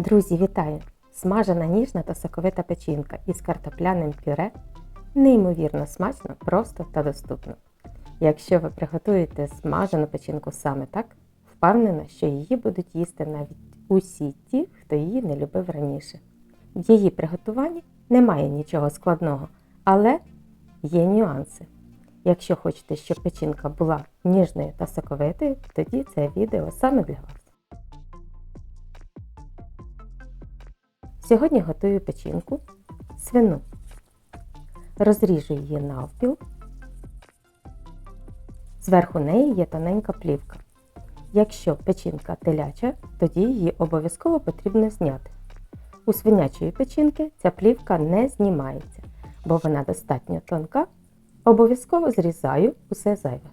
Друзі, вітаю! Смажена ніжна та соковита печінка із картопляним пюре неймовірно смачно, просто та доступно. Якщо ви приготуєте смажену печінку саме так, впевнена, що її будуть їсти навіть усі ті, хто її не любив раніше. В її приготуванні немає нічого складного, але є нюанси. Якщо хочете, щоб печінка була ніжною та соковитою, тоді це відео саме для вас. Сьогодні готую печінку свину. Розріжу її навпіл. Зверху неї є тоненька плівка. Якщо печінка теляча, тоді її обов'язково потрібно зняти. У свинячої печінки ця плівка не знімається, бо вона достатньо тонка. Обов'язково зрізаю усе зайве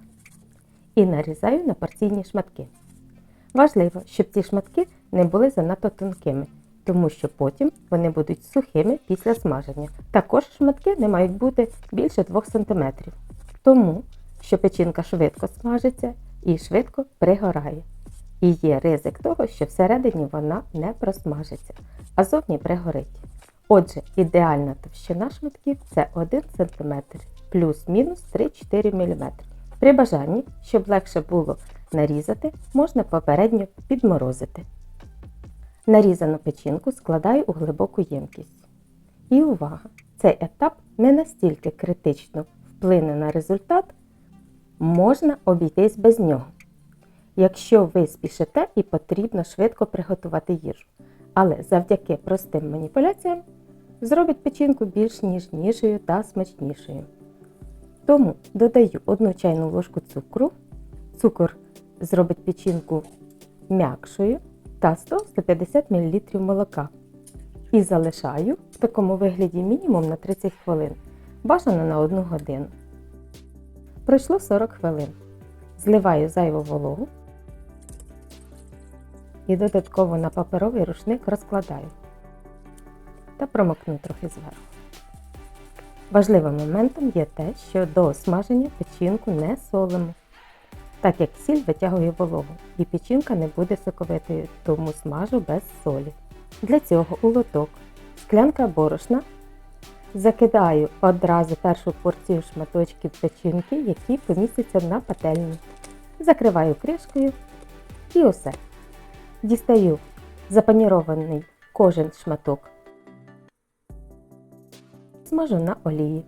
і нарізаю на порційні шматки. Важливо, щоб ці шматки не були занадто тонкими, тому що потім вони будуть сухими після смаження. Також шматки не мають бути більше 2 см, тому що печінка швидко смажиться і швидко пригорає. І є ризик того, що всередині вона не просмажиться, а зовні пригорить. Отже, ідеальна товщина шматків це 1 см плюс-мінус 3-4 мм. При бажанні, щоб легше було нарізати, можна попередньо підморозити. Нарізану печінку складаю у глибоку ємкість. І увага! Цей етап не настільки критично вплине на результат, можна обійтись без нього. Якщо ви спішите і потрібно швидко приготувати їжу. Але завдяки простим маніпуляціям зробить печінку більш ніжнішою та смачнішою. Тому додаю 1 чайну ложку цукру. Цукор зробить печінку м'якшою та 100-150 мл молока. І залишаю в такому вигляді мінімум на 30 хвилин, бажано на 1 годину. Пройшло 40 хвилин. Зливаю зайву вологу і додатково на паперовий рушник розкладаю та промокну трохи зверху. Важливим моментом є те, що до смаження печінку не солимо, так як сіль витягує вологу і печінка не буде соковитою, тому смажу без солі. Для цього у лоток склянка борошна закидаю одразу першу порцію шматочків печінки, які помістяться на пательні. Закриваю кришкою і усе. Дістаю запанірований кожен шматок смажу на олії.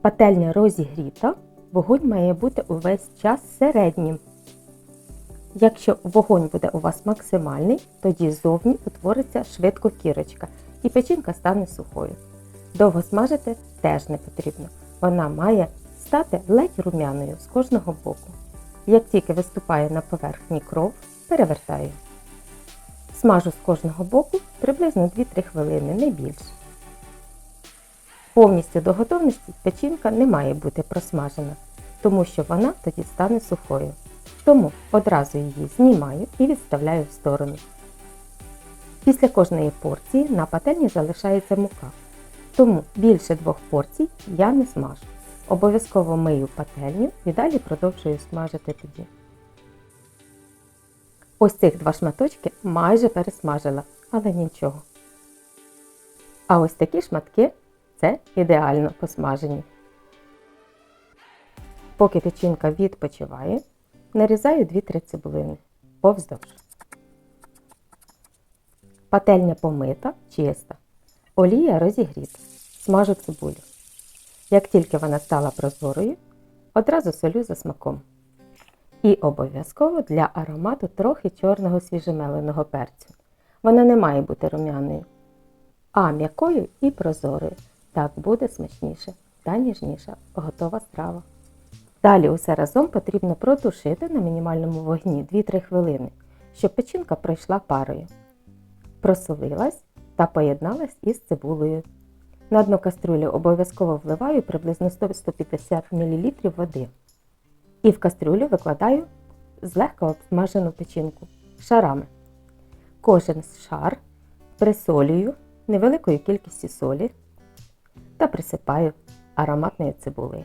Пательня розігріта, вогонь має бути увесь час середнім. Якщо вогонь буде у вас максимальний, тоді ззовні утвориться швидко кірочка і печінка стане сухою. Довго смажити теж не потрібно. Вона має стати ледь рум'яною з кожного боку. Як тільки виступає на поверхні кров, перевертаю. Смажу з кожного боку приблизно 2-3 хвилини, не більше. Повністю до готовності печінка не має бути просмажена, тому що вона тоді стане сухою. Тому одразу її знімаю і відставляю в сторону. Після кожної порції на пательні залишається мука. Тому більше двох порцій я не смажу. Обов'язково мию пательню і далі продовжую смажити тоді. Ось цих два шматочки майже пересмажила, але нічого. А ось такі шматки це ідеально посмажені. Поки печінка відпочиває, нарізаю 2-3 цибулини повздовж. Пательня помита, чиста. Олія розігріта. Смажу цибулю. Як тільки вона стала прозорою, одразу солю за смаком. І обов'язково для аромату трохи чорного свіжемеленого перцю. Вона не має бути рум'яною, а м'якою і прозорою. Так буде смачніше та ніжніша готова страва. Далі усе разом потрібно протушити на мінімальному вогні 2-3 хвилини, щоб печінка пройшла парою. Просолилась та поєдналась із цибулею. На дно каструлі обов'язково вливаю приблизно 100-150 мл води. І в кастрюлю викладаю злегка обсмажену печінку шарами. Кожен шар присолюю невеликою кількістю солі та присипаю ароматною цибулею.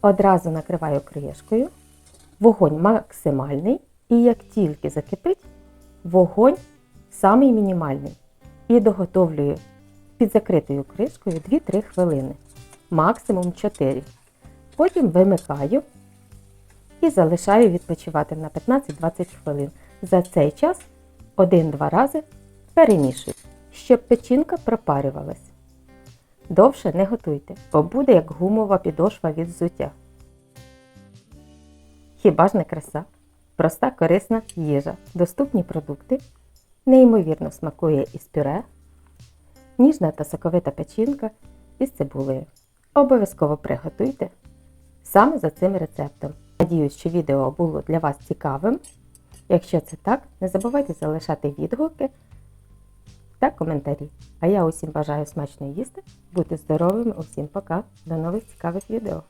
Одразу накриваю кришкою, Вогонь максимальний, і як тільки закипить, вогонь самий мінімальний. І доготовлюю під закритою кришкою 2-3 хвилини, максимум 4. Потім вимикаю і залишаю відпочивати на 15-20 хвилин. За цей час один-два рази перемішую, щоб печінка пропарювалась. Довше не готуйте, бо буде як гумова підошва від взуття. Хіба ж не краса? Проста корисна їжа, доступні продукти, неймовірно смакує із пюре, ніжна та соковита печінка із цибулею. Обов'язково приготуйте саме за цим рецептом. Надіюсь, що відео було для вас цікавим. Якщо це так, не забувайте залишати відгуки та коментарі. А я усім бажаю смачно їсти, бути здоровими, усім пока, до нових цікавих відео.